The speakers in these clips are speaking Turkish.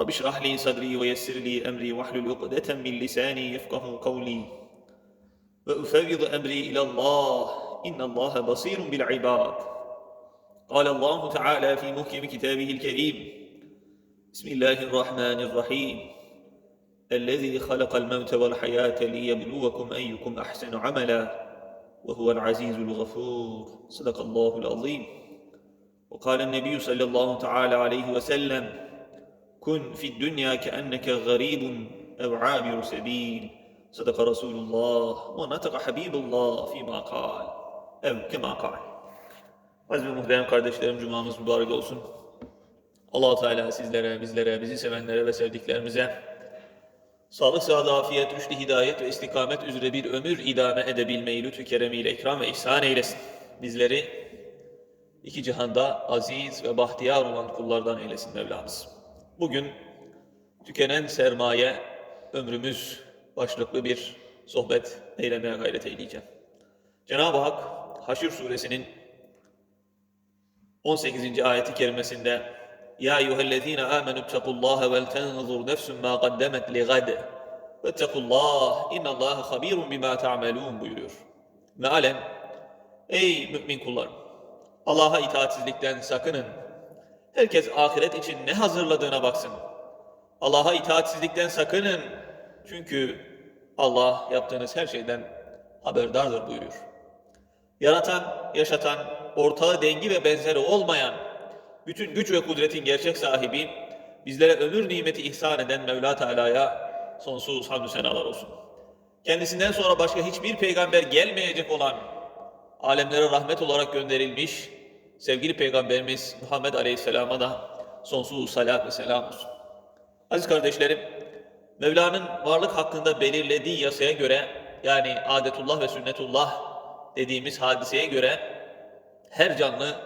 رب اشرح لي صدري ويسر لي أمري واحلل عقدة من لساني يفقه قولي. وأفوض أمري إلى الله. إن الله بصير بالعباد. قال الله تعالى في محكم كتابه الكريم. بسم الله الرحمن الرحيم. الذي خلق الموت والحياة ليبلوكم أيكم أحسن عملا. وهو العزيز الغفور. صدق الله العظيم. وقال النبي صلى الله تعالى عليه وسلم Kun fid dünya ke enneke garibun ev amiru sebil. Sadaka Resulullah ve nataka Habibullah fîmâ kal. Ev kemâ kal. Aziz ve muhterem kardeşlerim cumamız mübarek olsun. allah Teala sizlere, bizlere, bizi sevenlere ve sevdiklerimize sağlık, sağlık, afiyet, rüştü, hidayet ve istikamet üzere bir ömür idame edebilmeyi lütfü keremiyle ikram ve ihsan eylesin. Bizleri iki cihanda aziz ve bahtiyar olan kullardan eylesin Mevlamız. Bugün tükenen sermaye, ömrümüz başlıklı bir sohbet eylemeye gayret eyleyeceğim. Cenab-ı Hak Haşr suresinin 18. ayeti kerimesinde Ya eyyühellezine amenu ittakullaha vel tenzur nefsun ma kaddemet li gad vettekullah innallaha habirun bima ta'melun buyuruyor. Mealen Ey mümin kullarım Allah'a itaatsizlikten sakının. Herkes ahiret için ne hazırladığına baksın. Allah'a itaatsizlikten sakının. Çünkü Allah yaptığınız her şeyden haberdardır buyuruyor. Yaratan, yaşatan, ortağı dengi ve benzeri olmayan, bütün güç ve kudretin gerçek sahibi, bizlere ömür nimeti ihsan eden Mevla Teala'ya sonsuz hamdü senalar olsun. Kendisinden sonra başka hiçbir peygamber gelmeyecek olan, alemlere rahmet olarak gönderilmiş, sevgili Peygamberimiz Muhammed Aleyhisselam'a da sonsuz salat ve selam olsun. Aziz kardeşlerim, Mevla'nın varlık hakkında belirlediği yasaya göre, yani adetullah ve sünnetullah dediğimiz hadiseye göre her canlı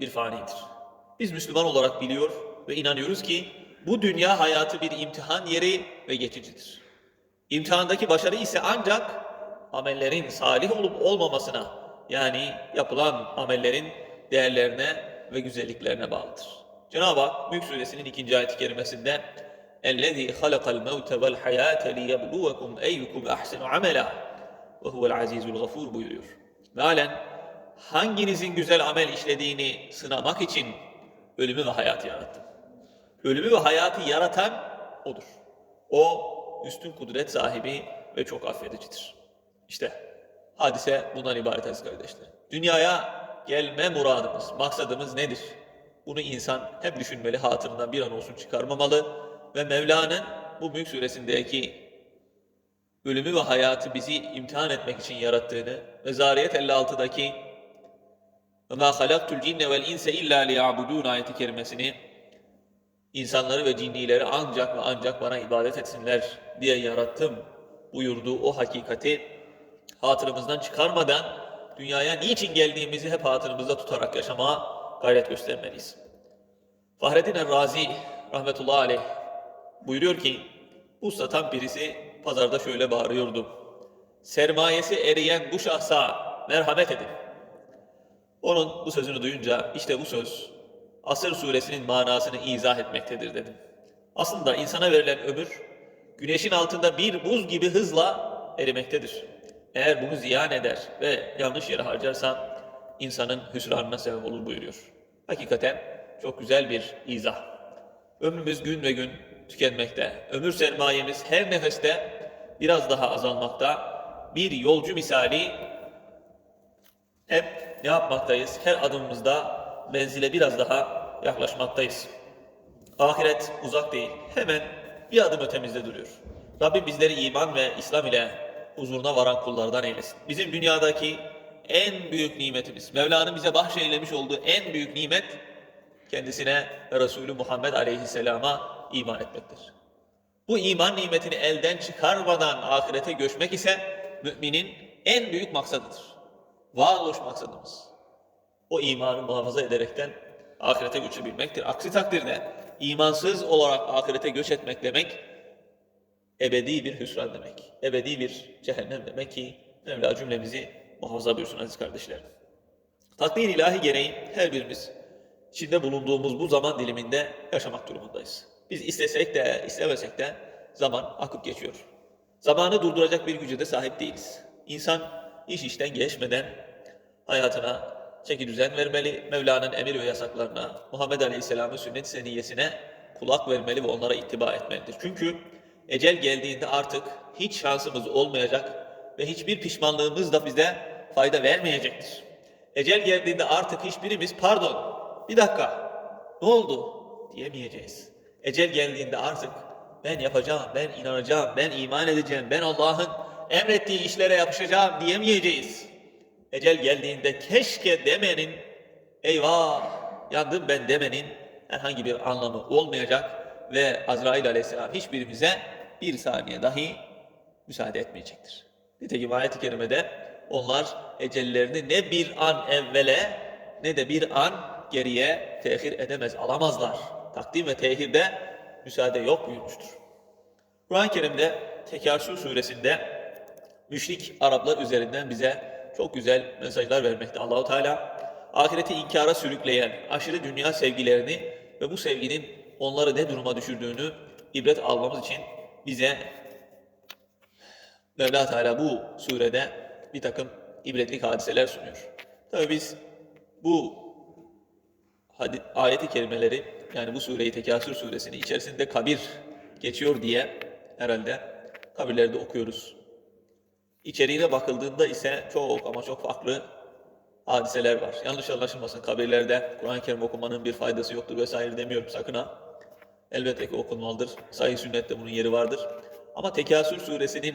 bir fanidir. Biz Müslüman olarak biliyor ve inanıyoruz ki bu dünya hayatı bir imtihan yeri ve geçicidir. İmtihandaki başarı ise ancak amellerin salih olup olmamasına yani yapılan amellerin değerlerine ve güzelliklerine bağlıdır. Cenab-ı Hak Mülk Suresinin ikinci ayet-i kerimesinde اَلَّذ۪ي خَلَقَ الْمَوْتَ وَالْحَيَاةَ لِيَبْلُوَكُمْ اَيُّكُمْ اَحْسَنُ عَمَلًا وَهُوَ الْعَز۪يزُ الْغَفُورُ buyuruyor. Mealen hanginizin güzel amel işlediğini sınamak için ölümü ve hayatı yarattım. Ölümü ve hayatı yaratan O'dur. O üstün kudret sahibi ve çok affedicidir. İşte hadise bundan ibaret aziz kardeşler. Dünyaya gelme muradımız, maksadımız nedir? Bunu insan hep düşünmeli, hatırından bir an olsun çıkarmamalı ve Mevla'nın bu Mülk suresindeki ölümü ve hayatı bizi imtihan etmek için yarattığını ve Zariyet 56'daki وَمَا خَلَقْتُ الْجِنَّ وَالْاِنْسَ اِلَّا لِيَعْبُدُونَ ayeti kerimesini insanları ve cinnileri ancak ve ancak bana ibadet etsinler diye yarattım buyurduğu o hakikati hatırımızdan çıkarmadan dünyaya niçin geldiğimizi hep hatırımızda tutarak yaşamaya gayret göstermeliyiz. Fahrettin Er-Razi rahmetullahi aleyh buyuruyor ki bu satan birisi pazarda şöyle bağırıyordu. Sermayesi eriyen bu şahsa merhamet edin. Onun bu sözünü duyunca işte bu söz Asır suresinin manasını izah etmektedir dedim. Aslında insana verilen ömür güneşin altında bir buz gibi hızla erimektedir. Eğer bunu ziyan eder ve yanlış yere harcarsan insanın hüsranına sebep olur buyuruyor. Hakikaten çok güzel bir izah. Ömrümüz gün ve gün tükenmekte. Ömür sermayemiz her nefeste biraz daha azalmakta. Bir yolcu misali hep ne yapmaktayız? Her adımımızda menzile biraz daha yaklaşmaktayız. Ahiret uzak değil. Hemen bir adım ötemizde duruyor. Rabbim bizleri iman ve İslam ile huzuruna varan kullardan eylesin. Bizim dünyadaki en büyük nimetimiz, Mevla'nın bize bahşeylemiş olduğu en büyük nimet kendisine ve Resulü Muhammed Aleyhisselam'a iman etmektir. Bu iman nimetini elden çıkarmadan ahirete göçmek ise müminin en büyük maksadıdır. Varoluş maksadımız. O imanı muhafaza ederekten ahirete göçebilmektir. Aksi takdirde imansız olarak ahirete göç etmek demek ebedi bir hüsran demek. Ebedi bir cehennem demek ki Mevla cümlemizi muhafaza buyursun aziz kardeşlerim. Takdir ilahi gereği her birimiz içinde bulunduğumuz bu zaman diliminde yaşamak durumundayız. Biz istesek de istemesek de zaman akıp geçiyor. Zamanı durduracak bir güce de sahip değiliz. İnsan iş işten geçmeden hayatına çeki düzen vermeli, Mevla'nın emir ve yasaklarına, Muhammed Aleyhisselam'ın sünnet seniyesine kulak vermeli ve onlara ittiba etmelidir. Çünkü ecel geldiğinde artık hiç şansımız olmayacak ve hiçbir pişmanlığımız da bize fayda vermeyecektir. Ecel geldiğinde artık hiçbirimiz pardon bir dakika ne oldu diyemeyeceğiz. Ecel geldiğinde artık ben yapacağım, ben inanacağım, ben iman edeceğim, ben Allah'ın emrettiği işlere yapışacağım diyemeyeceğiz. Ecel geldiğinde keşke demenin, eyvah yandım ben demenin herhangi bir anlamı olmayacak ve Azrail aleyhisselam hiçbirimize bir saniye dahi müsaade etmeyecektir. Nitekim ayet-i kerimede onlar ecellerini ne bir an evvele ne de bir an geriye tehir edemez, alamazlar. Takdim ve tehirde müsaade yok buyurmuştur. Kur'an-ı Kerim'de Tekasür suresinde müşrik Araplar üzerinden bize çok güzel mesajlar vermekte. Allahu Teala ahireti inkara sürükleyen aşırı dünya sevgilerini ve bu sevginin onları ne duruma düşürdüğünü ibret almamız için bize Mevla Teala bu surede bir takım ibretlik hadiseler sunuyor. Tabii biz bu ayeti kerimeleri yani bu sureyi Tekasür suresini içerisinde kabir geçiyor diye herhalde kabirlerde okuyoruz. İçeriğine bakıldığında ise çok ama çok farklı hadiseler var. Yanlış anlaşılmasın kabirlerde Kur'an-ı Kerim okumanın bir faydası yoktur vesaire demiyorum sakın ha. Elbette ki okunmalıdır. Sahih sünnette bunun yeri vardır. Ama Tekasür suresinin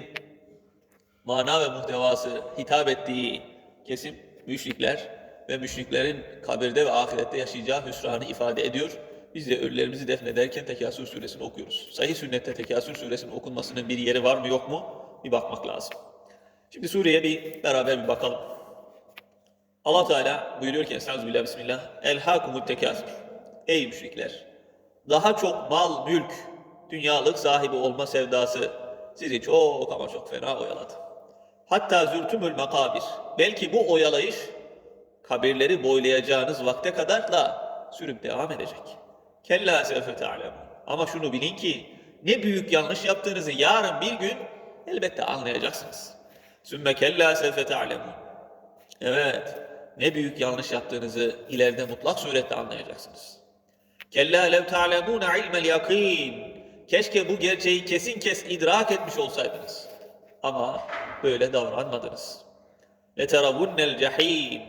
mana ve muhtevası hitap ettiği kesim müşrikler ve müşriklerin kabirde ve ahirette yaşayacağı hüsranı ifade ediyor. Biz de ölülerimizi defnederken Tekasür suresini okuyoruz. Sahih sünnette Tekasür suresinin okunmasının bir yeri var mı yok mu? Bir bakmak lazım. Şimdi sureye bir beraber bir bakalım. Allah Teala buyuruyor ki Estağfirullah Bismillah. Elhakumut tekasür. Ey müşrikler! Daha çok mal, mülk, dünyalık sahibi olma sevdası sizi çok ama çok fena oyaladı. Hatta zürtümül makabir. Belki bu oyalayış kabirleri boylayacağınız vakte kadar da sürüp devam edecek. Kella sevfe ta'lemun. Ama şunu bilin ki ne büyük yanlış yaptığınızı yarın bir gün elbette anlayacaksınız. Sümme kella sevfe ta'lemun. Evet, ne büyük yanlış yaptığınızı ileride mutlak surette anlayacaksınız. Kella lev ta'lemûne ilmel yakîn. Keşke bu gerçeği kesin kes idrak etmiş olsaydınız. Ama böyle davranmadınız. Leteravunnel cehîm.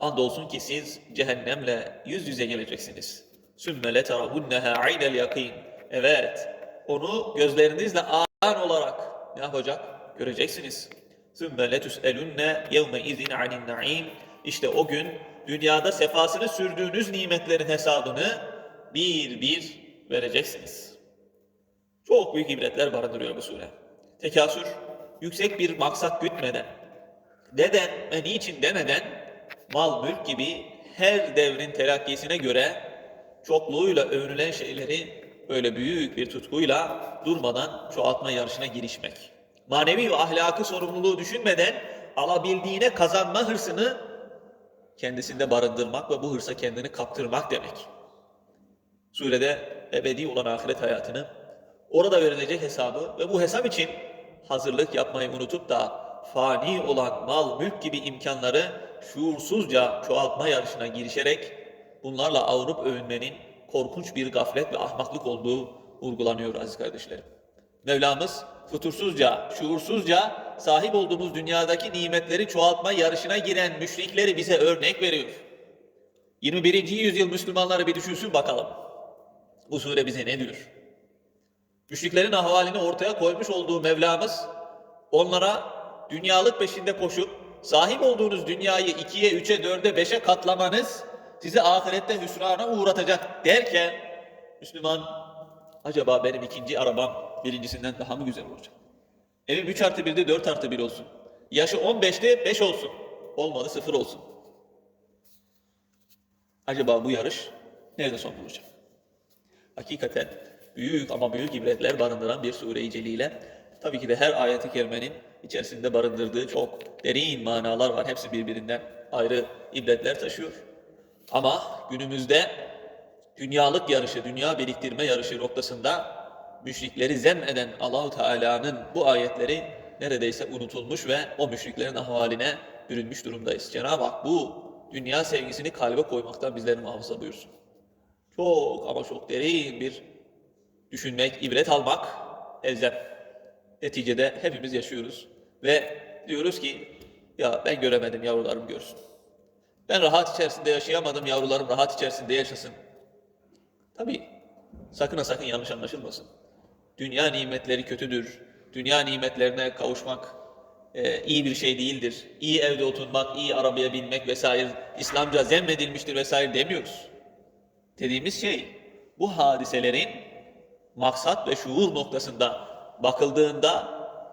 Andolsun ki siz cehennemle yüz yüze geleceksiniz. Sümme leteravunneha aynel yakîn. Evet, onu gözlerinizle an olarak ne yapacak? Göreceksiniz. Sümme letüselünne yevme izin anin naim. İşte o gün dünyada sefasını sürdüğünüz nimetlerin hesabını bir bir vereceksiniz. Çok büyük ibretler barındırıyor bu sure. Tekasür, yüksek bir maksat gütmeden, neden ve niçin demeden, mal mülk gibi her devrin telakkisine göre çokluğuyla övünülen şeyleri böyle büyük bir tutkuyla durmadan çoğaltma yarışına girişmek. Manevi ve ahlaki sorumluluğu düşünmeden alabildiğine kazanma hırsını kendisinde barındırmak ve bu hırsa kendini kaptırmak demek. Surede ebedi olan ahiret hayatını, orada verilecek hesabı ve bu hesap için hazırlık yapmayı unutup da fani olan mal, mülk gibi imkanları şuursuzca çoğaltma yarışına girişerek bunlarla avunup övünmenin korkunç bir gaflet ve ahmaklık olduğu vurgulanıyor aziz kardeşlerim. Mevlamız fütursuzca, şuursuzca sahip olduğumuz dünyadaki nimetleri çoğaltma yarışına giren müşrikleri bize örnek veriyor. 21. yüzyıl Müslümanları bir düşünsün bakalım. Bu sure bize ne diyor? Müşriklerin ahvalini ortaya koymuş olduğu Mevlamız onlara dünyalık peşinde koşup sahip olduğunuz dünyayı ikiye, üçe, dörde, beşe katlamanız sizi ahirette hüsrana uğratacak derken Müslüman Acaba benim ikinci arabam birincisinden daha mı güzel olacak? Evim 3 artı 1'de 4 artı 1 olsun. Yaşı 15'te 5 olsun. Olmadı 0 olsun. Acaba bu yarış nerede son bulacak? Hakikaten büyük ama büyük ibretler barındıran bir sure-i celile. Tabii ki de her ayeti kerimenin içerisinde barındırdığı çok derin manalar var. Hepsi birbirinden ayrı ibretler taşıyor. Ama günümüzde dünyalık yarışı, dünya biriktirme yarışı noktasında müşrikleri zem eden Allahu Teala'nın bu ayetleri neredeyse unutulmuş ve o müşriklerin ahvaline bürünmüş durumdayız. Cenab-ı Hak bu dünya sevgisini kalbe koymaktan bizleri muhafaza buyursun. Çok ama çok derin bir düşünmek, ibret almak elzem. Neticede hepimiz yaşıyoruz ve diyoruz ki ya ben göremedim yavrularım görsün. Ben rahat içerisinde yaşayamadım yavrularım rahat içerisinde yaşasın. Tabii sakın ha sakın yanlış anlaşılmasın. Dünya nimetleri kötüdür. Dünya nimetlerine kavuşmak e, iyi bir şey değildir. İyi evde oturmak, iyi arabaya binmek vesaire İslamca zemmedilmiştir vesaire demiyoruz. Dediğimiz şey bu hadiselerin maksat ve şuur noktasında bakıldığında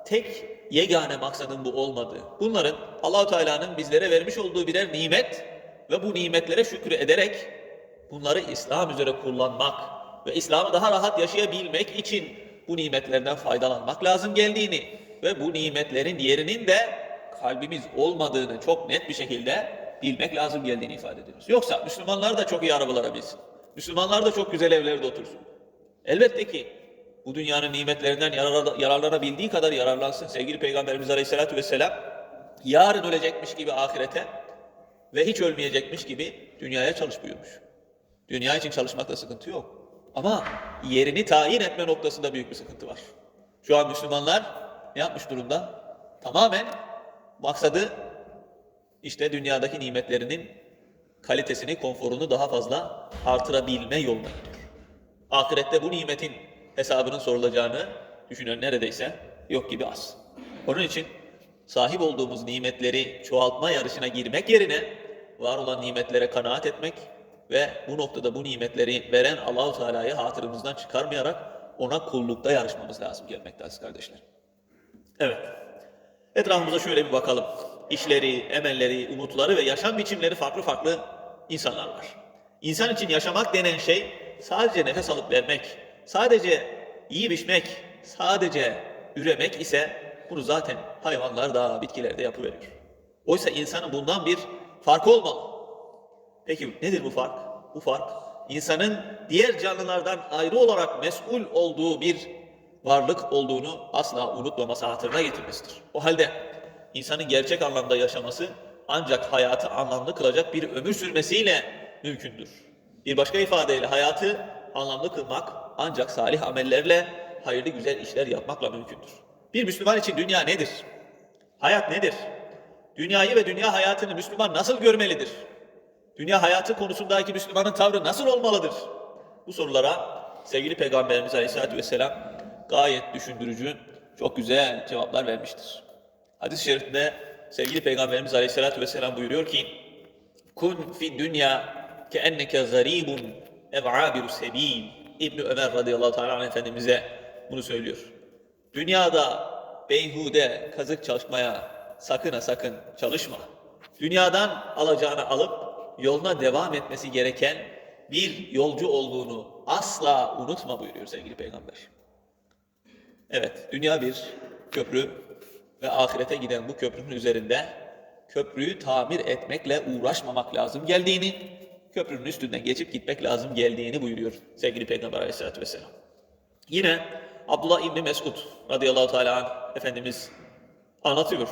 tek yegane maksadın bu olmadığı. Bunların Allahu Teala'nın bizlere vermiş olduğu birer nimet ve bu nimetlere şükrü ederek bunları İslam üzere kullanmak ve İslam'ı daha rahat yaşayabilmek için bu nimetlerden faydalanmak lazım geldiğini ve bu nimetlerin yerinin de kalbimiz olmadığını çok net bir şekilde bilmek lazım geldiğini ifade ediyoruz. Yoksa Müslümanlar da çok iyi arabalara binsin. Müslümanlar da çok güzel evlerde otursun. Elbette ki bu dünyanın nimetlerinden yarar- yararlanabildiği kadar yararlansın. Sevgili Peygamberimiz Aleyhisselatü Vesselam yarın ölecekmiş gibi ahirete ve hiç ölmeyecekmiş gibi dünyaya çalış buyurmuş. Dünya için çalışmakta sıkıntı yok. Ama yerini tayin etme noktasında büyük bir sıkıntı var. Şu an Müslümanlar ne yapmış durumda? Tamamen maksadı işte dünyadaki nimetlerinin kalitesini, konforunu daha fazla artırabilme yoluna. Ahirette bu nimetin hesabının sorulacağını düşünen neredeyse yok gibi az. Onun için sahip olduğumuz nimetleri çoğaltma yarışına girmek yerine var olan nimetlere kanaat etmek ve bu noktada bu nimetleri veren Allahu Teala'yı hatırımızdan çıkarmayarak ona kullukta yarışmamız lazım gelmekte aziz kardeşler. Evet. Etrafımıza şöyle bir bakalım. İşleri, emelleri, umutları ve yaşam biçimleri farklı farklı insanlar var. İnsan için yaşamak denen şey sadece nefes alıp vermek, sadece yiyip içmek, sadece üremek ise bunu zaten hayvanlar da bitkiler de yapıveriyor. Oysa insanın bundan bir farkı olmalı. Peki nedir bu fark? Bu fark insanın diğer canlılardan ayrı olarak mesul olduğu bir varlık olduğunu asla unutmaması, hatırına getirmesidir. O halde insanın gerçek anlamda yaşaması ancak hayatı anlamlı kılacak bir ömür sürmesiyle mümkündür. Bir başka ifadeyle hayatı anlamlı kılmak ancak salih amellerle hayırlı güzel işler yapmakla mümkündür. Bir Müslüman için dünya nedir? Hayat nedir? Dünyayı ve dünya hayatını Müslüman nasıl görmelidir? Dünya hayatı konusundaki Müslümanın tavrı nasıl olmalıdır? Bu sorulara sevgili Peygamberimiz Aleyhisselatü Vesselam gayet düşündürücü, çok güzel cevaplar vermiştir. Hadis-i şerifte sevgili Peygamberimiz Aleyhisselatü Vesselam buyuruyor ki Kun fi dünya ke enneke garibun ev abiru sebil İbni Ömer radıyallahu teala efendimize bunu söylüyor. Dünyada beyhude kazık çalışmaya sakın ha sakın çalışma. Dünyadan alacağını alıp yoluna devam etmesi gereken bir yolcu olduğunu asla unutma buyuruyor sevgili peygamber. Evet, dünya bir köprü ve ahirete giden bu köprünün üzerinde köprüyü tamir etmekle uğraşmamak lazım geldiğini, köprünün üstünden geçip gitmek lazım geldiğini buyuruyor sevgili Peygamber aleyhissalatü vesselam. Yine Abdullah İbni Mesud radıyallahu teala Efendimiz anlatıyor.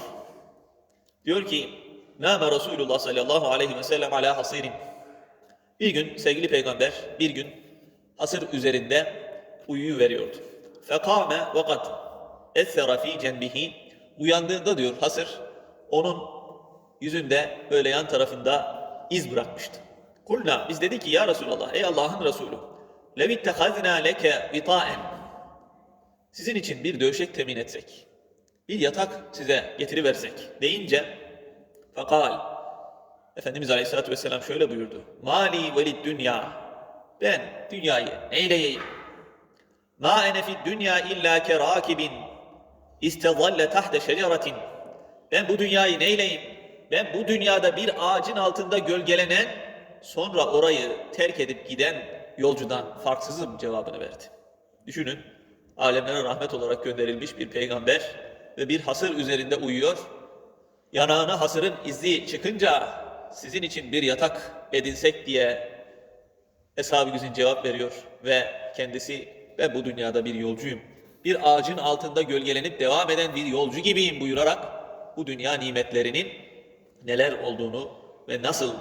Diyor ki, Nâme Resulullah sallallahu aleyhi ve sellem ala hasirin. Bir gün sevgili peygamber bir gün hasır üzerinde uyuyu veriyordu. Fekame ve kad ethera fi cenbihi. Uyandığında diyor hasır onun yüzünde böyle yan tarafında iz bırakmıştı. Kulna biz dedik ki ya Resulallah ey Allah'ın Resulü levittehazna leke vita'en sizin için bir döşek temin etsek bir yatak size getiriversek deyince Fakal Efendimiz Aleyhisselatü Vesselam şöyle buyurdu. Mali velid dünya. Ben dünyayı neyleyeyim? Ma ene fid dünya illa kerakibin istezalle tahte şeceratin. Ben bu dünyayı neyleyim? Ben bu dünyada bir ağacın altında gölgelenen, sonra orayı terk edip giden yolcudan farksızım cevabını verdi. Düşünün, alemlere rahmet olarak gönderilmiş bir peygamber ve bir hasır üzerinde uyuyor. Yanağına hasırın izi çıkınca sizin için bir yatak edinsek diye Eshab-ı Güzin cevap veriyor ve kendisi ben bu dünyada bir yolcuyum. Bir ağacın altında gölgelenip devam eden bir yolcu gibiyim buyurarak bu dünya nimetlerinin neler olduğunu ve nasıl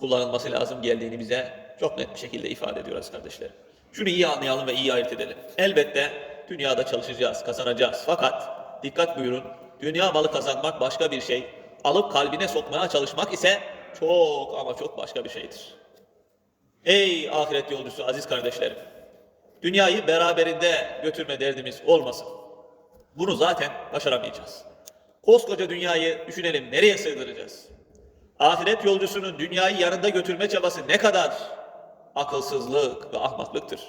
kullanılması lazım geldiğini bize çok net bir şekilde ifade ediyoruz kardeşlerim. Şunu iyi anlayalım ve iyi ayırt edelim. Elbette dünyada çalışacağız, kazanacağız. Fakat dikkat buyurun, dünya malı kazanmak başka bir şey, alıp kalbine sokmaya çalışmak ise çok ama çok başka bir şeydir. Ey ahiret yolcusu aziz kardeşlerim! Dünyayı beraberinde götürme derdimiz olmasın. Bunu zaten başaramayacağız. Koskoca dünyayı düşünelim nereye sığdıracağız? Ahiret yolcusunun dünyayı yanında götürme çabası ne kadar akılsızlık ve ahmaklıktır.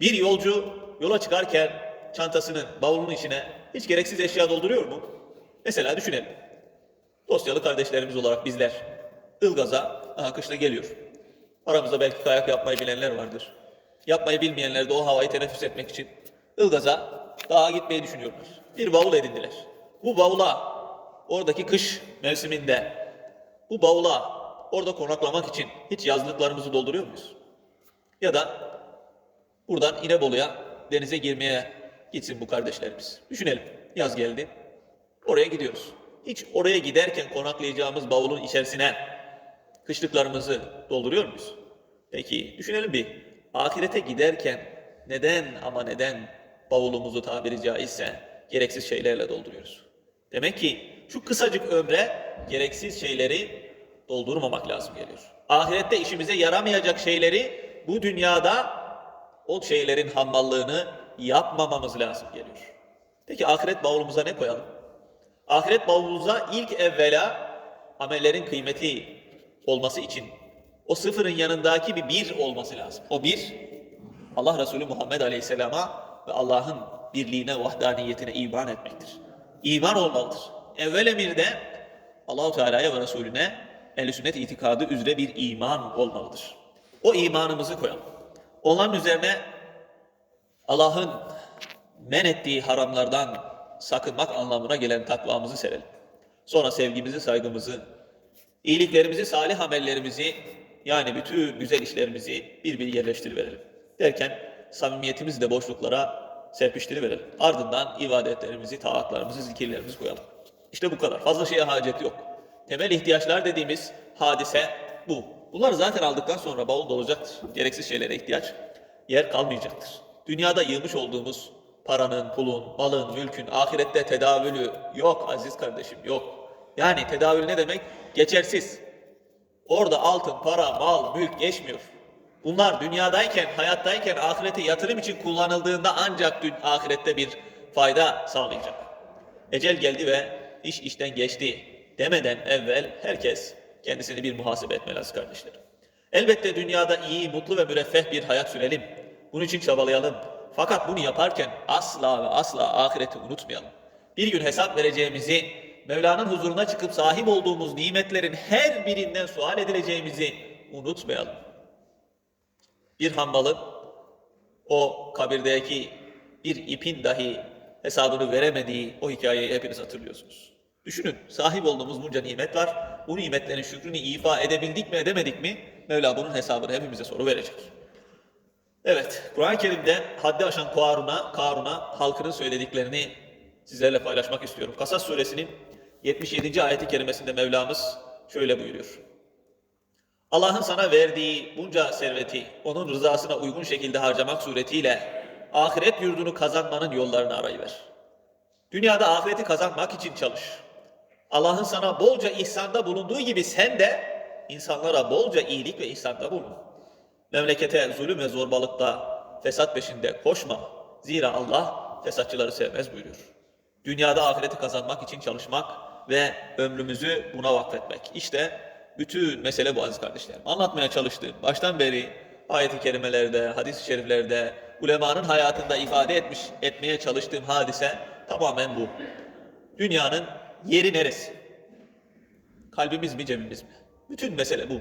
Bir yolcu yola çıkarken çantasının, bavulunun içine hiç gereksiz eşya dolduruyor mu? Mesela düşünelim. Dosyalı kardeşlerimiz olarak bizler Ilgaz'a, aha kışla geliyor. Aramızda belki kayak yapmayı bilenler vardır. Yapmayı bilmeyenler de o havayı teneffüs etmek için Ilgaz'a dağa gitmeyi düşünüyorlar. Bir bavul edindiler. Bu bavula oradaki kış mevsiminde bu bavula orada konaklamak için hiç yazlıklarımızı dolduruyor muyuz? Ya da buradan İnebolu'ya denize girmeye gitsin bu kardeşlerimiz. Düşünelim. Yaz geldi. Oraya gidiyoruz. Hiç oraya giderken konaklayacağımız bavulun içerisine kışlıklarımızı dolduruyor muyuz? Peki düşünelim bir. Ahirete giderken neden ama neden bavulumuzu tabiri caizse gereksiz şeylerle dolduruyoruz? Demek ki şu kısacık ömre gereksiz şeyleri doldurmamak lazım geliyor. Ahirette işimize yaramayacak şeyleri bu dünyada o şeylerin hammallığını yapmamamız lazım geliyor. Peki ahiret bavulumuza ne koyalım? Ahiret bavulumuza ilk evvela amellerin kıymeti olması için o sıfırın yanındaki bir bir olması lazım. O bir Allah Resulü Muhammed Aleyhisselam'a ve Allah'ın birliğine, vahdaniyetine iman etmektir. İman olmalıdır. Evvel emirde Allahu Teala'ya ve Resulüne ehl sünnet itikadı üzere bir iman olmalıdır. O imanımızı koyalım. Onların üzerine Allah'ın men ettiği haramlardan sakınmak anlamına gelen takvamızı serelim. Sonra sevgimizi, saygımızı, iyiliklerimizi, salih amellerimizi yani bütün güzel işlerimizi bir bir yerleştiriverelim. Derken samimiyetimizi de boşluklara serpiştiriverelim. Ardından ibadetlerimizi, taatlarımızı, zikirlerimizi koyalım. İşte bu kadar. Fazla şeye hacet yok. Temel ihtiyaçlar dediğimiz hadise bu. Bunları zaten aldıktan sonra bavul dolacaktır. Gereksiz şeylere ihtiyaç yer kalmayacaktır. Dünyada yığmış olduğumuz paranın, pulun, malın, mülkün, ahirette tedavülü yok aziz kardeşim yok. Yani tedavül ne demek? Geçersiz. Orada altın, para, mal, mülk geçmiyor. Bunlar dünyadayken, hayattayken ahirete yatırım için kullanıldığında ancak dün ahirette bir fayda sağlayacak. Ecel geldi ve iş işten geçti demeden evvel herkes kendisini bir muhasebe etmeli aziz kardeşlerim. Elbette dünyada iyi, mutlu ve müreffeh bir hayat sürelim. Bunun için çabalayalım. Fakat bunu yaparken asla ve asla ahireti unutmayalım. Bir gün hesap vereceğimizi, Mevla'nın huzuruna çıkıp sahip olduğumuz nimetlerin her birinden sual edileceğimizi unutmayalım. Bir hambalın o kabirdeki bir ipin dahi hesabını veremediği o hikayeyi hepiniz hatırlıyorsunuz. Düşünün sahip olduğumuz bunca nimet var. Bu nimetlerin şükrünü ifa edebildik mi edemedik mi? Mevla bunun hesabını hepimize soru verecek. Evet, Kur'an-ı Kerim'de haddi aşan Karun'a, Karun'a halkının söylediklerini sizlerle paylaşmak istiyorum. Kasas suresinin 77. ayeti kerimesinde Mevlamız şöyle buyuruyor. Allah'ın sana verdiği bunca serveti onun rızasına uygun şekilde harcamak suretiyle ahiret yurdunu kazanmanın yollarını arayıver. Dünyada ahireti kazanmak için çalış. Allah'ın sana bolca ihsanda bulunduğu gibi sen de insanlara bolca iyilik ve ihsanda bulun. Memlekete zulüm ve zorbalıkta, fesat peşinde koşma. Zira Allah fesatçıları sevmez buyuruyor. Dünyada ahireti kazanmak için çalışmak ve ömrümüzü buna vakfetmek. İşte bütün mesele bu aziz kardeşlerim. Anlatmaya çalıştığım baştan beri ayet-i kerimelerde, hadis-i şeriflerde ulemanın hayatında ifade etmiş, etmeye çalıştığım hadise tamamen bu. Dünyanın yeri neresi? Kalbimiz mi cebimiz mi? Bütün mesele bu.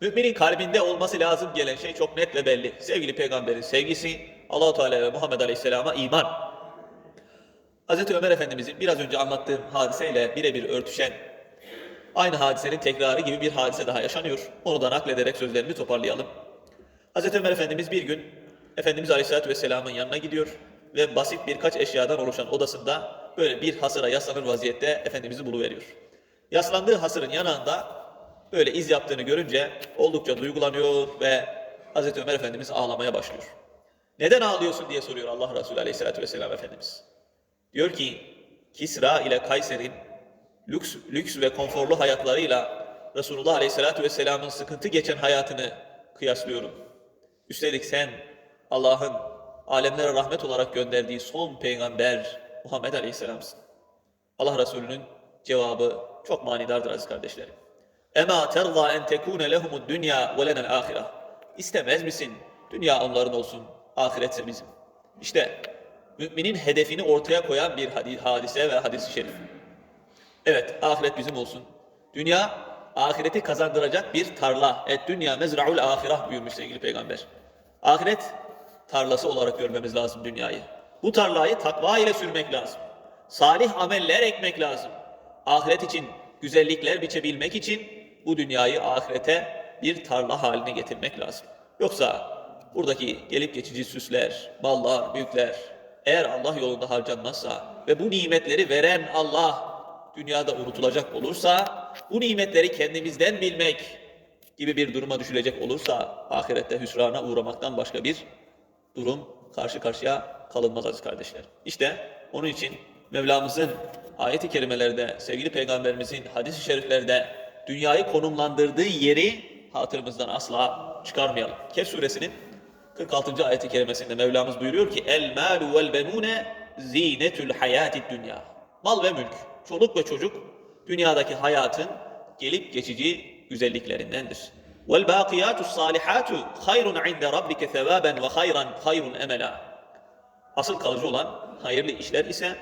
Müminin kalbinde olması lazım gelen şey çok net ve belli. Sevgili peygamberin sevgisi, Allahu Teala ve Muhammed Aleyhisselam'a iman. Hz. Ömer Efendimizin biraz önce anlattığım hadiseyle birebir örtüşen aynı hadisenin tekrarı gibi bir hadise daha yaşanıyor. Onu da naklederek sözlerimi toparlayalım. Hz. Ömer Efendimiz bir gün Efendimiz Aleyhisselatü Vesselam'ın yanına gidiyor ve basit birkaç eşyadan oluşan odasında böyle bir hasıra yaslanır vaziyette Efendimiz'i buluveriyor. Yaslandığı hasırın yanında böyle iz yaptığını görünce oldukça duygulanıyor ve Hz. Ömer Efendimiz ağlamaya başlıyor. Neden ağlıyorsun diye soruyor Allah Resulü Aleyhisselatü Vesselam Efendimiz. Diyor ki Kisra ile Kayser'in lüks, lüks ve konforlu hayatlarıyla Resulullah Aleyhisselatü Vesselam'ın sıkıntı geçen hayatını kıyaslıyorum. Üstelik sen Allah'ın alemlere rahmet olarak gönderdiği son peygamber Muhammed Aleyhisselam'sın. Allah Resulü'nün cevabı çok manidardır aziz kardeşlerim. Ema terza en tekune lehumud dünya ve lenel ahira. İstemez misin? Dünya onların olsun, ahiretse bizim. İşte müminin hedefini ortaya koyan bir hadi- hadise ve hadis-i şerif. Evet, ahiret bizim olsun. Dünya, ahireti kazandıracak bir tarla. Et dünya mezraul ahirah buyurmuş sevgili peygamber. Ahiret tarlası olarak görmemiz lazım dünyayı. Bu tarlayı takva ile sürmek lazım. Salih ameller ekmek lazım. Ahiret için güzellikler biçebilmek için bu dünyayı ahirete bir tarla haline getirmek lazım. Yoksa buradaki gelip geçici süsler, mallar, mülkler eğer Allah yolunda harcanmazsa ve bu nimetleri veren Allah dünyada unutulacak olursa, bu nimetleri kendimizden bilmek gibi bir duruma düşülecek olursa ahirette hüsrana uğramaktan başka bir durum karşı karşıya kalınmaz aziz kardeşler. İşte onun için Mevlamızın ayeti kerimelerde, sevgili peygamberimizin hadis-i şeriflerde dünyayı konumlandırdığı yeri hatırımızdan asla çıkarmayalım. Kehf suresinin 46. ayeti kerimesinde Mevlamız buyuruyor ki El malu vel benune zinetül hayatid dünya. Mal ve mülk, çoluk ve çocuk dünyadaki hayatın gelip geçici güzelliklerindendir. Vel bakiyatus salihatu hayrun inde rabbike sevaben ve hayran hayrun emela. Asıl kalıcı olan hayırlı işler ise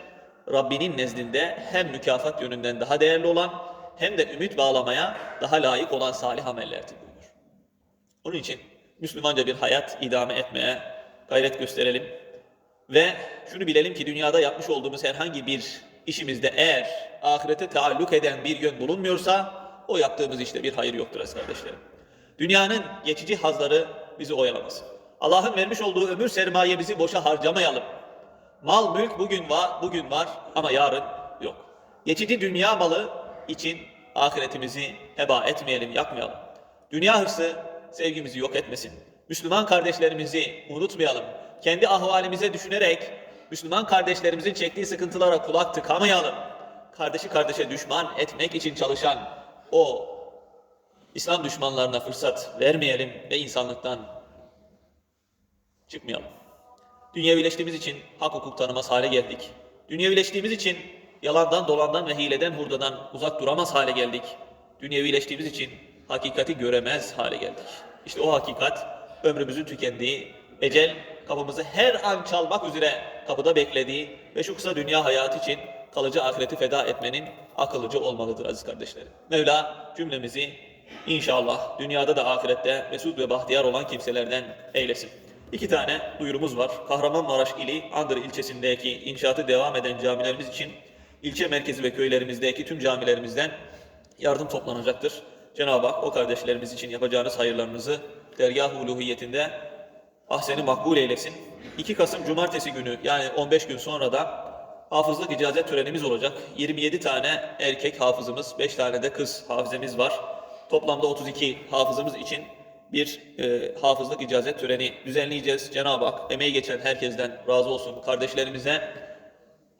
Rabbinin nezdinde hem mükafat yönünden daha değerli olan hem de ümit bağlamaya daha layık olan salih amellerdir buyuruyor. Onun için Müslümanca bir hayat idame etmeye gayret gösterelim. Ve şunu bilelim ki dünyada yapmış olduğumuz herhangi bir işimizde eğer ahirete taalluk eden bir yön bulunmuyorsa o yaptığımız işte bir hayır yoktur aziz kardeşlerim. Dünyanın geçici hazları bizi oyalamasın. Allah'ın vermiş olduğu ömür sermayemizi boşa harcamayalım. Mal mülk bugün var, bugün var ama yarın yok. Geçici dünya malı için ahiretimizi heba etmeyelim, yakmayalım. Dünya hırsı sevgimizi yok etmesin. Müslüman kardeşlerimizi unutmayalım. Kendi ahvalimize düşünerek Müslüman kardeşlerimizin çektiği sıkıntılara kulak tıkamayalım. Kardeşi kardeşe düşman etmek için çalışan o İslam düşmanlarına fırsat vermeyelim ve insanlıktan çıkmayalım. Dünyevileştiğimiz için hak hukuk tanımaz hale geldik. Dünyevileştiğimiz için yalandan, dolandan ve hileden, hurdadan uzak duramaz hale geldik. Dünyevileştiğimiz için hakikati göremez hale geldik. İşte o hakikat ömrümüzün tükendiği, ecel kapımızı her an çalmak üzere kapıda beklediği ve şu kısa dünya hayatı için kalıcı ahireti feda etmenin akıllıcı olmalıdır aziz kardeşlerim. Mevla cümlemizi inşallah dünyada da ahirette mesut ve bahtiyar olan kimselerden eylesin. İki tane duyurumuz var. Kahramanmaraş ili Andır ilçesindeki inşaatı devam eden camilerimiz için ilçe merkezi ve köylerimizdeki tüm camilerimizden yardım toplanacaktır. Cenab-ı Hak o kardeşlerimiz için yapacağınız hayırlarınızı dergah-ı uluhiyetinde ahseni makbul eylesin. 2 Kasım Cumartesi günü yani 15 gün sonra da hafızlık icazet törenimiz olacak. 27 tane erkek hafızımız, 5 tane de kız hafızemiz var. Toplamda 32 hafızımız için bir e, hafızlık icazet töreni düzenleyeceğiz. Cenab-ı Hak emeği geçen herkesten razı olsun. Kardeşlerimize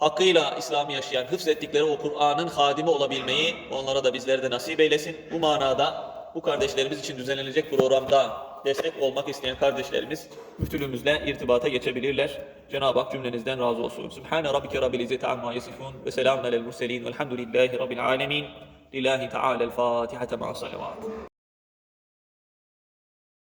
hakkıyla İslam'ı yaşayan, hıfzettikleri o Kur'an'ın hadimi olabilmeyi onlara da bizlere de nasip eylesin. Bu manada bu kardeşlerimiz için düzenlenecek programda destek olmak isteyen kardeşlerimiz müftülüğümüzle irtibata geçebilirler. Cenab-ı Hak cümlenizden razı olsun. Sübhane rabbike rabbil izzeti amma yasifun ve selamun alel murselin velhamdülillahi rabbil alemin. Lillahi Teala'l Fatiha ma'a salavat.